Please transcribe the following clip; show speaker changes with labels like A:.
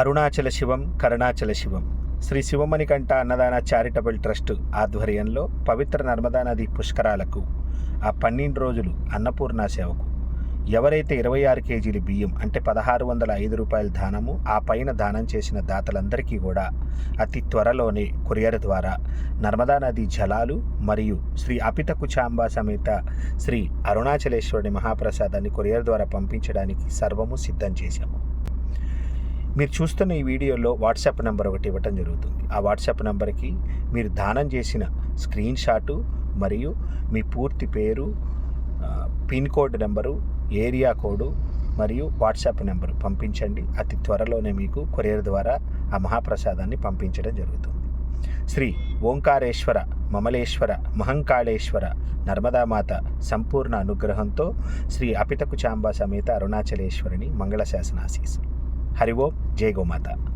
A: అరుణాచల శివం కరుణాచల శివం. శ్రీ శివమణికంఠ అన్నదాన charitable trust ఆధ్వర్యంలో పవిత్ర నర్మదా నది పుష్కరాలకు ఆ పన్నెండు రోజులు అన్నపూర్ణ సేవకు. ఎవరైతే ఇరవై ఆరు కేజీలు బియ్యం అంటే పదహారు వందల ఐదు రూపాయల దానము ఆ పైన దానం చేసిన దాతలందరికీ కూడా అతి త్వరలోనే కొరియర్ ద్వారా నర్మదా నది జలాలు మరియు శ్రీ అపిత కుచాంబ సమేత శ్రీ అరుణాచలేశ్వరుడి మహాప్రసాదాన్ని కొరియర్ ద్వారా పంపించడానికి సర్వము సిద్ధం చేశాము. మీరు చూస్తున్న ఈ వీడియోలో వాట్సాప్ నెంబర్ ఒకటి ఇవ్వటం జరుగుతుంది. ఆ వాట్సాప్ నెంబర్కి మీరు దానం చేసిన స్క్రీన్ షాటు మరియు మీ పూర్తి పేరు pin code number area code మరియు వాట్సాప్ నెంబరు పంపించండి. అతి త్వరలోనే మీకు కొరియర్ ద్వారా ఆ మహాప్రసాదాన్ని పంపించడం జరుగుతుంది. శ్రీ ఓంకారేశ్వర మమలేశ్వర మహంకాళేశ్వర నర్మదామాత సంపూర్ణ అనుగ్రహంతో శ్రీ అపితకు చాంబా సమేత అరుణాచలేశ్వరిని మంగళశాసనాశీస్సులు హరి ఓం. Diego Mata.